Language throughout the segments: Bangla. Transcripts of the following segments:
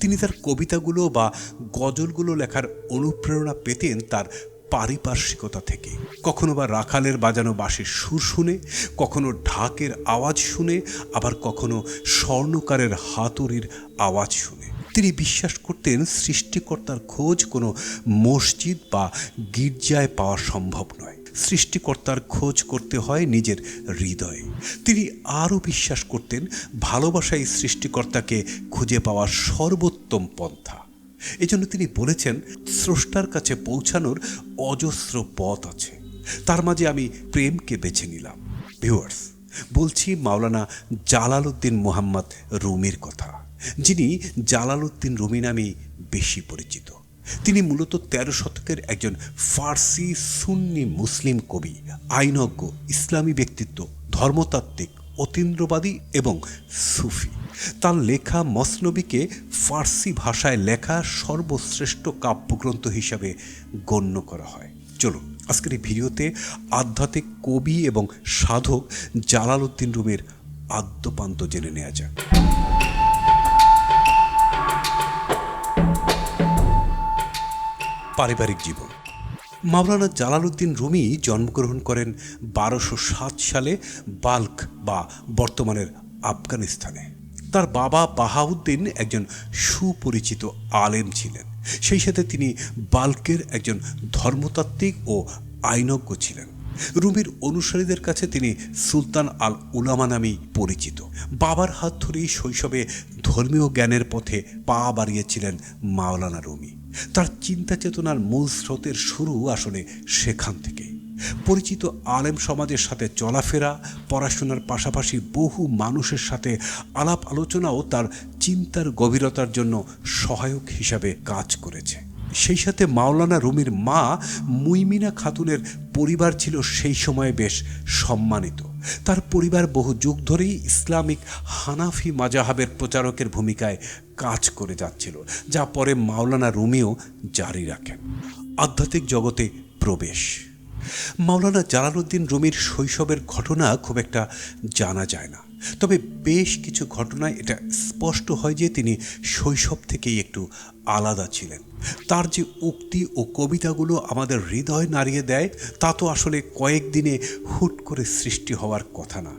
তিনি তার কবিতাগুলো বা গজলগুলো লেখার অনুপ্রেরণা পেতেন তার পারিপার্শ্বিকতা থেকে। কখনো বা রাখালের বাজানো বাঁশির সুর শুনে, কখনো ঢাকের আওয়াজ শুনে, আবার কখনো স্বর্ণকারের হাতুড়ির আওয়াজ শুনে। তিনি বিশ্বাস করতেন সৃষ্টিকর্তার খোঁজ কোনো মসজিদ বা গির্জায় পাওয়া সম্ভব নয়। সৃষ্টিকর্তার খোঁজ করতে হয় নিজের হৃদয়ে। তিনি আরও বিশ্বাস করতেন ভালোবাসাই সৃষ্টিকর্তাকে খুঁজে পাওয়ার সর্বোত্তম পন্থা। এজন্য তিনি বলেছেন, স্রষ্টার কাছে পৌঁছানোর অজস্র পথ আছে। তার মাঝে আমি প্রেমকে বেছে নিলাম। ভিউয়ার্স, বলছি মাওলানা জালালউদ্দিন মোহাম্মদ রুমির কথা, যিনি জালালউদ্দিন রুমি নামে বেশি পরিচিত। তিনি মূলত তেরো শতকের একজন ফার্সি সুন্নি মুসলিম কবি, আইনজ্ঞ, ইসলামী ব্যক্তিত্ব, ধর্মতাত্ত্বিক, অতীন্দ্রবাদী এবং সুফি। তার লেখা মসনবীকে ফার্সি ভাষায় লেখা সর্বশ্রেষ্ঠ কাব্যগ্রন্থ হিসাবে গণ্য করা হয়। চলুন, আজকের এই ভিডিওতে আধ্যাত্মিক কবি এবং সাধক জালালউদ্দিন রুমের আদ্যপান্ত জেনে নেওয়া যাক। পারিবারিক জীবন। মাওলানা জালালউদ্দিন রুমি জন্মগ্রহণ করেন বারোশো সাত সালে বাল্ক বা বর্তমানের আফগানিস্তানে। তার বাবা বাহাউদ্দিন একজন সুপরিচিত আলেম ছিলেন। সেই সাথে তিনি বাল্কের একজন ধর্মতাত্ত্বিক ও আইনজ্ঞ ছিলেন। রুমির অনুসারীদের কাছে তিনি সুলতান আল উলামা নামেই পরিচিত। বাবার হাত ধরেই শৈশবে ধর্মীয় জ্ঞানের পথে পা বাড়িয়েছিলেন মাওলানা রুমি। তার চিন্তা চেতনার মূল স্রোতের শুরু আসলে সেখান থেকে। পরিচিত আলেম সমাজের সাথে চলাফেরা, পড়াশোনার পাশাপাশি বহু মানুষের সাথে আলাপ আলোচনাও তার চিন্তার গভীরতার জন্য সহায়ক হিসাবে কাজ করেছে। সেই সাথে মাওলানা রুমির মা মুইমিনা খাতুনের পরিবার ছিল সেই সময়ে বেশ সম্মানিত। তার পরিবার বহু যুগ ধরেই ইসলামিক হানাফি মাজাহাবের প্রচারকের ভূমিকায় কাজ করে যাচ্ছিল, যা পরে মাওলানা রুমিও জারি রাখেন। আধ্যাত্মিক জগতে প্রবেশ। মাওলানা জালালউদ্দিন রুমির শৈশবের ঘটনা খুব একটা জানা যায় না। তবে বেশ কিছু ঘটনায় এটা স্পষ্ট হয় যে তিনি শৈশব থেকেই একটু আলাদা ছিলেন। তার যে উক্তি ও কবিতাগুলো আমাদের হৃদয় নাড়িয়ে দেয়, তা তো আসলে কয়েকদিনে হুট করে সৃষ্টি হওয়ার কথা না।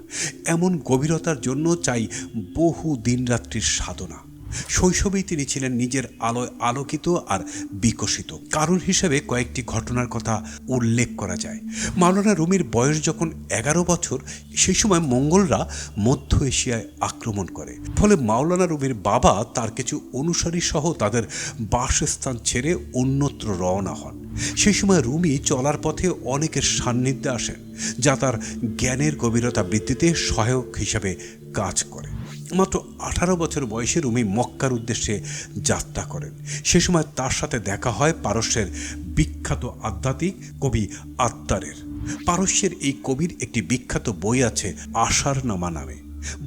এমন গভীরতার জন্য চাই বহু দিনরাত্রির সাধনা। শৈশবেই তিনি ছিলেন নিজের আলোয় আলোকিত আর বিকশিত। কারণ হিসেবে কয়েকটি ঘটনার কথা উল্লেখ করা যায়। মাওলানা রুমির বয়স যখন এগারো বছর, সেই সময় মঙ্গলরা মধ্য এশিয়ায় আক্রমণ করে। ফলে মাওলানা রুমির বাবা তার কিছু অনুসারী সহ তাদের বাসস্থান ছেড়ে অন্যত্র রওনা হন। সেই সময় রুমি চলার পথে অনেকের সান্নিধ্যে আসেন, যা তার জ্ঞানের গভীরতা বৃদ্ধিতে সহায়ক হিসাবে কাজ করে। মাত্র আঠারো বছর বয়সে রুমি মক্কার উদ্দেশ্যে যাত্রা করেন। সে সময় তার সাথে দেখা হয় পারস্যের বিখ্যাত আধ্যাত্মিক কবি আত্মারের পারস্যের এই কবির একটি বিখ্যাত বই আছে আশার নামা। নামে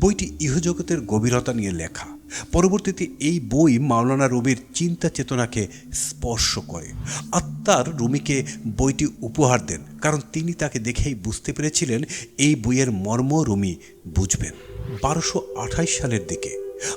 বইটি ইহজগতের গভীরতা নিয়ে লেখা। পরবর্তীতে এই বই মাওলানা রুমির চিন্তা চেতনাকে স্পর্শ করে। আত্মার রুমিকে বইটি উপহার দেন, কারণ তিনি তাকে দেখেই বুঝতে পেরেছিলেন এই বইয়ের মর্ম রুমি বুঝবেন। বারোশো সালের দিকে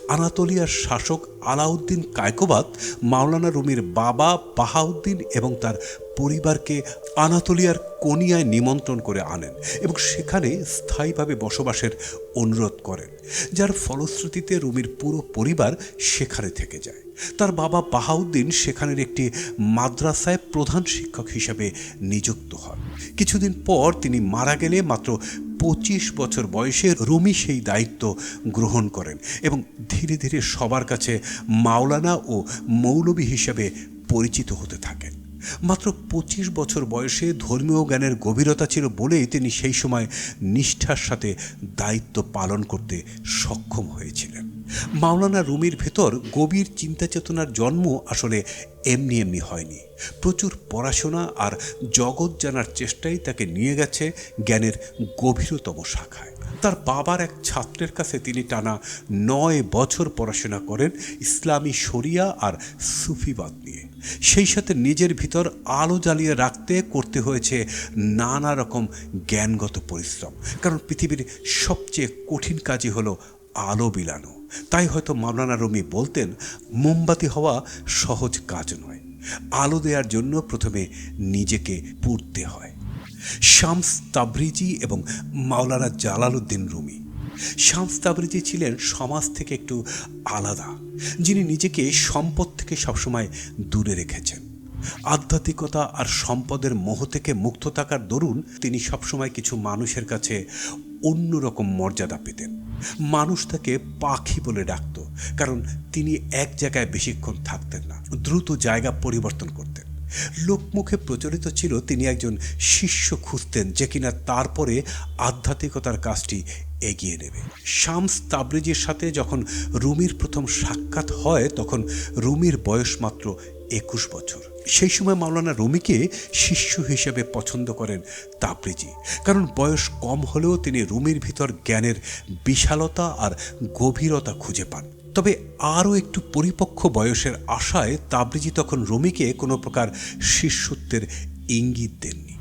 আনাতোলিয়ার শাসক আলাউদ্দিন কায়কোবাদ মাওলানা রুমির বাবা বাহাউদ্দিন এবং তার পরিবারকে আনাতোলিয়ার কোনিয়ায় নিমন্ত্রণ করে আনেন এবং সেখানে স্থায়ীভাবে বসবাসের অনুরোধ করেন, যার ফলশ্রুতিতে রুমির পুরো পরিবার সেখানে থেকে যায়। তার বাবা বাহাউদ্দিন সেখানের একটি মাদ্রাসায় প্রধান শিক্ষক হিসেবে নিযুক্ত হন। কিছুদিন পর তিনি মারা গেলে মাত্র পঁচিশ বছর বয়সে রুমি সেই দায়িত্ব গ্রহণ করেন এবং ধীরে ধীরে সবার কাছে মাওলানা ও মৌলবী হিসেবে পরিচিত হতে থাকেন। মাত্র পঁচিশ বছর বয়সে ধর্মীয় জ্ঞানের গভীরতা ছিল বলেই তিনি সেই সময় নিষ্ঠার সাথে দায়িত্ব পালন করতে সক্ষম হয়েছিলেন। মাওলানা রুমির ভেতর গভীর চিন্তা চেতনার জন্ম আসলে এমনি এমনি হয়নি। প্রচুর পড়াশোনা আর জগৎ জানার চেষ্টাই তাকে নিয়ে গেছে জ্ঞানের গভীরতম শাখায়। তার বাবার এক ছাত্রের কাছে তিনি টানা নয় বছর পড়াশোনা করেন ইসলামী শরিয়া আর সুফিবাদ নিয়ে। সেই সাথে নিজের ভিতর আলো জ্বালিয়ে রাখতে করতে হয়েছে নানা রকম জ্ঞানগত পরিশ্রম। কারণ পৃথিবীর সবচেয়ে কঠিন কাজই হলো আলো বিলানো। তাই হয়তো মাওলানা রুমি বলতেন, মোমবাতি হওয়া সহজ কাজ নয়। আলো দেওয়ার জন্য প্রথমে নিজেকে পুড়তে হয়। শামস তাবরিজি এবং মাওলানা জালালউদ্দিন রুমি শামস তাবরিজি ছিলেন সমাজ থেকে একটু আলাদা, যিনি নিজেকে সম্পদ থেকে সবসময় দূরে রেখেছেন। আধ্যাত্মিকতা আর সম্পদের মোহ থেকে মুক্ত থাকার দরুন তিনি সবসময় কিছু মানুষের কাছে অন্যরকম মর্যাদা পেতেন। মানুষ তাকে পাখি বলে ডাকত, কারণ তিনি এক জায়গায় বেশিক্ষণ থাকতেন না, দ্রুত জায়গা পরিবর্তন করতেন। লোকমুখে প্রচলিত ছিল তিনি একজন শিষ্য খুঁজতেন যে কিনা তারপরে আধ্যাত্মিকতার কাজটি এগিয়ে নেবে। শামস তাবরিজির সাথে যখন রুমির প্রথম সাক্ষাৎ হয়, তখন রুমির বয়স মাত্র একুশ বছর। সেই সময় মাওলানা রুমিকে শিষ্য হিসেবে পছন্দ করেন তাবরিজি। কারণ বয়স কম হলেও তিনি রুমির ভিতর জ্ঞানের বিশালতা আর গভীরতা খুঁজে পান। তবে আরও একটু পরিপক্ক বয়সের আশায় তাবরিজি তখন রুমিকে কোনো প্রকার শিষ্যত্বের ইঙ্গিত দেননি।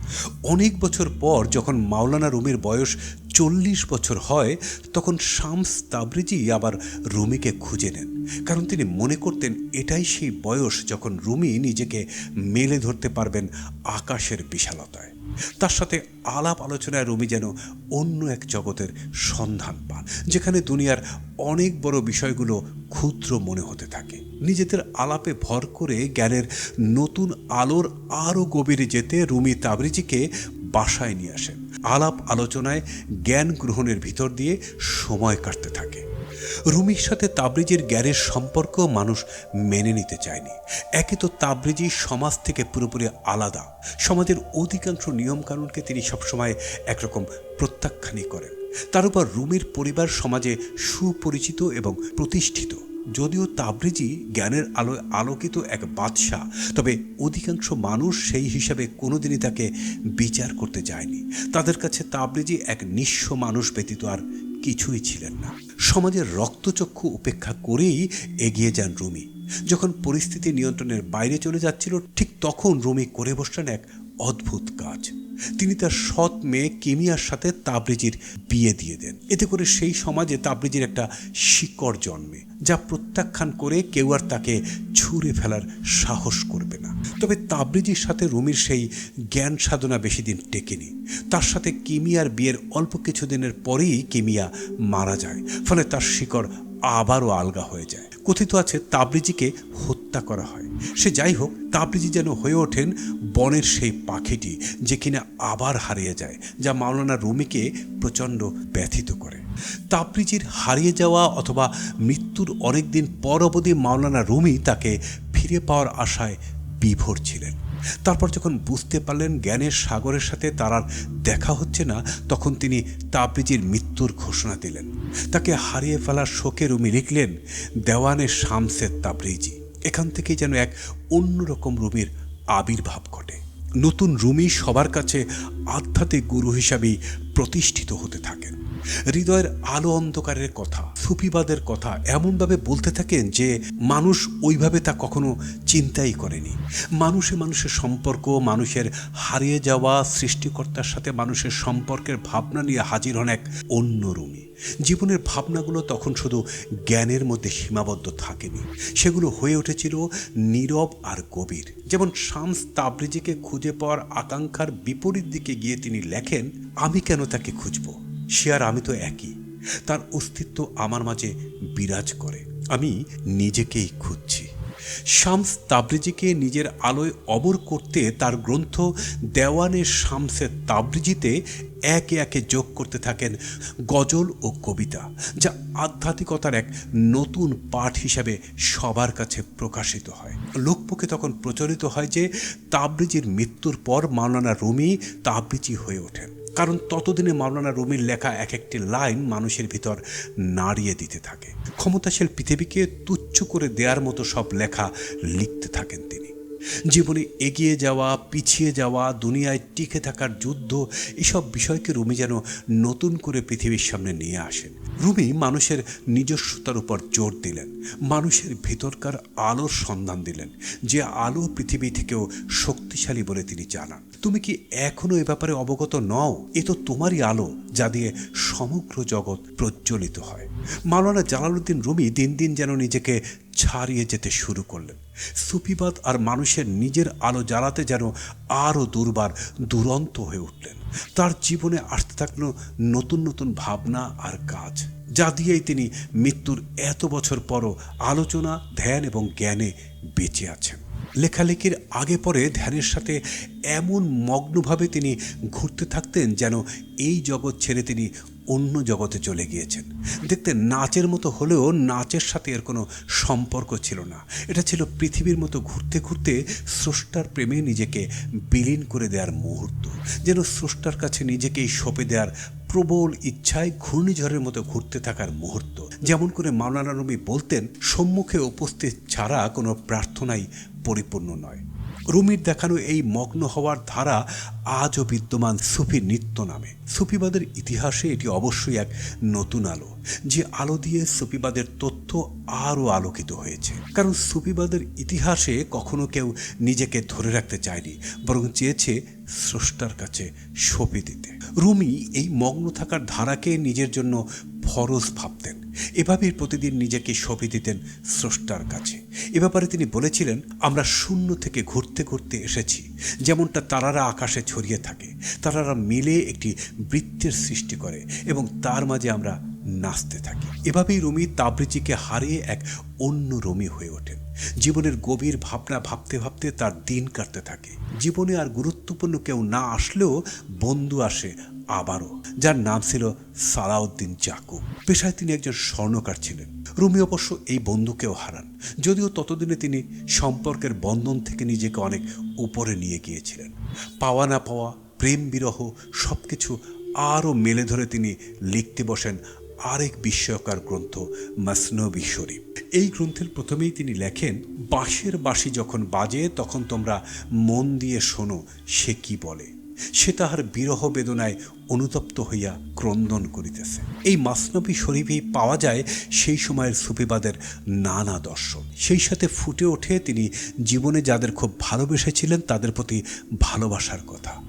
অনেক বছর পর যখন মাওলানা রুমির বয়স চল্লিশ বছর হয়, তখন শামস তাবরিজি আবার রুমিকে খুঁজে নেন। কারণ তিনি মনে করতেন এটাই সেই বয়স যখন রুমি নিজেকে মেলে ধরতে পারবেন আকাশের বিশালতায়। তার সাথে আলাপ আলোচনায় রুমি যেন অন্য এক জগতের সন্ধান পান, যেখানে দুনিয়ার অনেক বড় বিষয়গুলো ক্ষুদ্র মনে হতে থাকে। নিজেদের আলাপে ভর করে জ্ঞানের নতুন আলোর আরও গভীরে যেতে রুমি তাবরিজিকে বাসায় নিয়ে আসেন আলাপ আলোচনায় জ্ঞান গ্রহণের ভিতর দিয়ে সময় কাটতে থাকে। রুমির সাথে তাবরিজির জ্ঞানের সম্পর্ক মানুষ মেনে নিতে চায়নি। একে তো তাবরিজি সমাজ থেকে পুরোপুরি আলাদা। সমাজের অধিকাংশ নিয়মকানুনকে তিনি সবসময় একরকম প্রত্যাখ্যানই করেন। তার উপর রুমির পরিবার সমাজে সুপরিচিত এবং প্রতিষ্ঠিত। যদিও তাবরিজি জ্ঞানের আলোয় আলোকিত এক বাদশাহ, তবে অধিকাংশ মানুষ সেই হিসাবে কোনোদিনই তাকে বিচার করতে যায়নি। তাদের কাছে তাবরিজি এক নিঃস্ব মানুষ ব্যতীত আর কিছুই ছিলেন না। সমাজের রক্তচক্ষু উপেক্ষা করেই এগিয়ে যান রুমি। যখন পরিস্থিতি নিয়ন্ত্রণের বাইরে চলে যাচ্ছিল, ঠিক তখন রুমি করে বসলেন এক অদ্ভুত কাজ। তিনি তার সৎ মেয়ে কেমিয়ার সাথে তাবরিজির বিয়ে দিয়ে দেন। এতে করে সেই সমাজে তাবরিজির একটা শিকড় জন্মে, যা প্রত্যাখ্যান করে কেউ আর তাকে ছুঁড়ে ফেলার সাহস করবে না। তবে তাবরিজির সাথে রুমির সেই জ্ঞান সাধনা বেশি দিন টেকেনি। তার সাথে কেমিয়ার বিয়ের অল্প কিছুদিনের পরেই কেমিয়া মারা যায়। ফলে তার শিকড় আবারও আলগা হয়ে যায়। কথিত আছে, তাবরিজিকে হত্যা করা হয়। সে যাই হোক তাবরিজি যেন হয়ে ওঠেন বনের সেই পাখিটি যে কিনা আবার হারিয়ে যায়, যা মাওলানা রুমিকে প্রচণ্ড ব্যথিত করে। তাবরিজির হারিয়ে যাওয়া অথবা মৃত্যুর অনেক দিন পর অবধি মাওলানা রুমি তাকে ফিরে পাওয়ার আশায় বিভোর ছিলেন। তারপর যখন বুঝতে পারলেন জ্ঞানের সাগরের সাথে তার আর দেখা হচ্ছে না, তখন তিনি তাবরিজির মৃত্যুর ঘোষণা দিলেন। তাকে হারিয়ে ফেলার শোকে রুমি লিখলেন দেওয়ানের শামসের তাবরিজি। এখান থেকে যেন এক অন্যরকম রুমির আবির্ভাব ঘটে। নতুন রুমি সবার কাছে আধ্যাত্মিক গুরু হিসাবেই প্রতিষ্ঠিত হতে থাকেন। হৃদয়ের আলো অন্ধকারের কথা, সুফিবাদের কথা এমনভাবে বলতে থাকেন যে মানুষ ওইভাবে তা কখনো চিন্তাই করেনি। মানুষে মানুষের সম্পর্ক, মানুষের হারিয়ে যাওয়া সৃষ্টিকর্তার সাথে মানুষের সম্পর্কের ভাবনা নিয়ে হাজির হন এক অন্য রুমি। জীবনের ভাবনাগুলো তখন শুধু জ্ঞানের মধ্যে সীমাবদ্ধ থাকেনি। সেগুলো হয়ে উঠেছিল নীরব আর গভীর। যেমন শামস তাবরিজিকে খুঁজে পাওয়ার আকাঙ্ক্ষার বিপরীত দিকে গিয়ে তিনি লেখেন, আমি কেন তাকে খুঁজব? সে আর আমি তো একই। তার অস্তিত্ব আমার মাঝে বিরাজ করে। আমি নিজেকেই খুঁজছি। শামস তাবরিজিকে নিজের আলোয় অবর করতে তার গ্রন্থ দেওয়ানে শামসের তাবরিজিতে একে একে যোগ করতে থাকেন গজল ও কবিতা, যা আধ্যাত্মিকতার এক নতুন পাঠ হিসাবে সবার কাছে প্রকাশিত হয়। লোকমুখে তখন প্রচলিত হয় যে, তাবরিজির মৃত্যুর পর মাওলানা রুমি তাবরিজি হয়ে ওঠেন। কারণ ততদিনে মাওলানা রুমির লেখা এক একটি লাইন মানুষের ভিতর নাড়িয়ে দিতে থাকে। ক্ষমতাশীল পৃথিবীকে তুচ্ছ করে দেওয়ার মতো সব লেখা লিখতে থাকেন তিনি। জীবনে এগিয়ে যাওয়া, পিছিয়ে যাওয়া, দুনিয়ায় টিকে থাকার যুদ্ধ, এসব বিষয়কে রুমি যেন নতুন করে পৃথিবীর সামনে নিয়ে আসেন। রুমি মানুষের নিজস্বতার উপর জোর দিলেন, মানুষের ভিতরকার আলোর সন্ধান দিলেন, যে আলো পৃথিবী থেকেও শক্তিশালী বলে তিনি জানান। তুমি কি এখনও এ ব্যাপারে অবগত নও? এ তো তোমারই আলো, যা দিয়ে সমগ্র জগৎ প্রজ্বলিত হয়। মাওলানা জালালউদ্দিন রুমি দিন দিন যেন নিজেকে ছাড়িয়ে যেতে শুরু করলেন। সুফিবাদ আর মানুষের নিজের আলো জ্বালাতে যেন আরও দুর্বার দুরন্ত হয়ে উঠলেন। তার জীবনে আসতে থাকল নতুন নতুন ভাবনা আর কাজ, যা দিয়েই তিনি মৃত্যুর এত বছর পরও আলোচনা, ধ্যান এবং জ্ঞানে বেঁচে আছেন। লেখালেখির আগে পরে ধ্যানের সাথে এমন মগ্নভাবে তিনি ঘুরতে থাকতেন যেন এই জগৎ ছেড়ে তিনি অন্য জগতে চলে গিয়েছেন। দেখতে নাচের মতো হলেও নাচের সাথে এর কোনো সম্পর্ক ছিল না। এটা ছিল পৃথিবীর মতো ঘুরতে ঘুরতে স্রষ্টার প্রেমে নিজেকে বিলীন করে দেওয়ার মুহূর্ত। যেন স্রষ্টার কাছে নিজেকেই সঁপে দেওয়ার প্রবল ইচ্ছায় ঘূর্ণিঝড়ের মতো ঘুরতে থাকার মুহূর্ত। যেমন করে মাওলানা রবি বলতেন, সম্মুখে উপস্থিত ছাড়া কোনো প্রার্থনাই পরিপূর্ণ নয়। রুমির দেখানো এই মগ্ন হওয়ার ধারা আজও বিদ্যমান সুফি নৃত্য নামে। সুফিবাদের ইতিহাসে এটি অবশ্যই এক নতুন আলো, যে আলো দিয়ে সুফিবাদের তথ্য আরও আলোকিত হয়েছে। কারণ সুফিবাদের ইতিহাসে কখনো কেউ নিজেকে ধরে রাখতে চায়নি, বরং চেয়েছে স্রষ্টার কাছে সঁপে দিতে। রুমি এই মগ্ন থাকার ধারাকে নিজের জন্য ফরজ ভাবতেন। এভাবেই প্রতিদিন নিজেকে সঁপে দিতেন স্রষ্টার কাছে। এ ব্যাপারে তিনি বলেছিলেন, আমরা শূন্য থেকে ঘুরতে ঘুরতে এসেছি। যেমনটা তারারা আকাশে ছড়িয়ে থাকে, তারারা মিলে একটি বৃত্তের সৃষ্টি করে এবং তার মাঝে আমরা নাচতে থাকে। এভাবেই রুমি তাবরিজিকে হারিয়ে এক অন্য রমি হয়ে ওঠেন জীবনের গভীর ভাবনা ভাবতে ভাবতে তার দিন কাটতে থাকে। জীবনে আর গুরুত্বপূর্ণ কেউ না আসলেও বন্ধু আসে আবারও, যার নাম ছিল সালাউদ্দিন জাকু। পেশায় তিনি একজন স্বর্ণকার ছিলেন। রুমি অবশ্য এই বন্ধুকেও হারান। যদিও ততদিনে তিনি সম্পর্কের বন্ধন থেকে নিজেকে অনেক উপরে নিয়ে গিয়েছিলেন। পাওয়া না পাওয়া, প্রেম বিরহ সব কিছু আরও মেলে ধরে তিনি লিখতে বসেন আরেক বিস্ময়কার গ্রন্থ মাসনবী শরীফ এই গ্রন্থের প্রথমেই তিনি লেখেন, বাঁশের বাঁশি যখন বাজে, তখন তোমরা মন দিয়ে শোনো, সে কি বলে। সে তাহার বিরহ বেদনায় অনুতপ্ত হইয়া ক্রন্দন করিতেছে। এই মাসনবী শরীফেই পাওয়া যায় সেই সময়ের সুফিবাদের নানা দর্শন। সেই সাথে ফুটে ওঠে তিনি জীবনে যাদের খুব ভালোবেসেছিলেন, তাদের প্রতি ভালোবাসার কথা।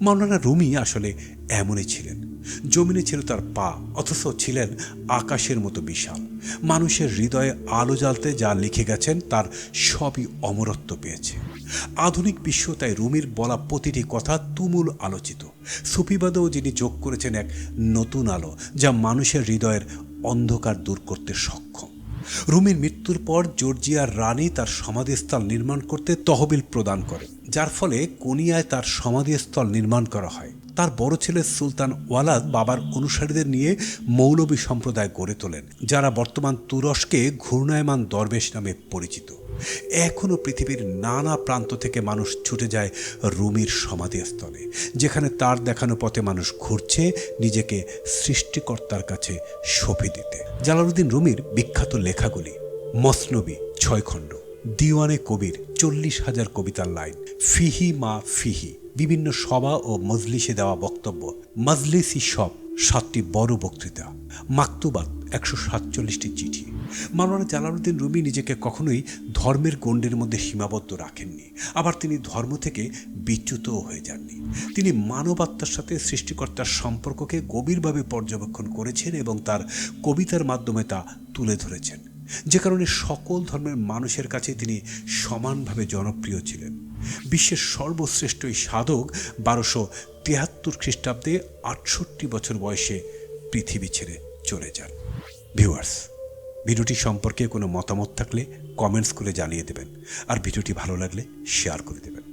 মাওলানা রুমি আসলে এমনই ছিলেন। জমিনে ছিল তার পা, অথচ ছিলেন আকাশের মতো বিশাল। মানুষের হৃদয়ে আলো জ্বালতে যা লিখে গেছেন, তার সবই অমরত্ব পেয়েছে। আধুনিক বিশ্ব তাই রুমির বলা প্রতিটি কথা তুমুল আলোচিত। সুফিবাদেও যিনি যোগ করেছেন এক নতুন আলো, যা মানুষের হৃদয়ের অন্ধকার দূর করতে সক্ষম। রুমির মৃত্যুর পর জর্জিয়ার রানী তার সমাধিস্থল নির্মাণ করতে তহবিল প্রদান করে, যার ফলে কোনিয়ায় তার সমাধিস্থল নির্মাণ করা হয়। তার বড় ছেলে সুলতান ওয়ালাদ বাবার অনুসারীদের নিয়ে মৌলবী সম্প্রদায় গড়ে তোলেন, যারা বর্তমান তুরস্কে ঘূর্ণায়মান দরবেশ নামে পরিচিত। এখনও পৃথিবীর নানা প্রান্ত থেকে মানুষ ছুটে যায় রুমির সমাধিস্থলে, যেখানে তার দেখানো পথে মানুষ ঘুরছে নিজেকে সৃষ্টিকর্তার কাছে সঁপে দিতে। জালালুদ্দিন রুমির বিখ্যাত লেখাগুলি, মসনবী ছয় খণ্ড, দিওয়ানে কবির চল্লিশ হাজার কবিতার লাইন, ফিহি মা ফিহি বিভিন্ন সভা ও মজলিসে দেওয়া বক্তব্য। মজলিসি সব সাতটি বড় বক্তৃতা। মাকতুবাত একশো সাতচল্লিশটি চিঠি। মাওলানা জালালুদ্দিন রুমি নিজেকে কখনোই ধর্মের গণ্ডের মধ্যে সীমাবদ্ধ রাখেননি। আবার তিনি ধর্ম থেকে বিচ্যুতও হয়ে যাননি। তিনি মানবাত্মার সাথে সৃষ্টিকর্তার সম্পর্ককে গভীরভাবে পর্যবেক্ষণ করেছেন এবং তার কবিতার মাধ্যমে তা তুলে ধরেছেন। যে কারণে সকল ধর্মের মানুষের কাছে তিনি সমানভাবে জনপ্রিয় ছিলেন। বিশ্বের সর্বশ্রেষ্ঠ এই সাধক বারোশো তিয়াত্তর খ্রিস্টাব্দে আটষট্টি বছর বয়সে পৃথিবী ছেড়ে চলে যান। ভিউয়ার্স, ভিডিওটি সম্পর্কে কোনো মতামত থাকলে কমেন্টস করে জানিয়ে দেবেন। আর ভিডিওটি ভালো লাগলে শেয়ার করে দেবেন।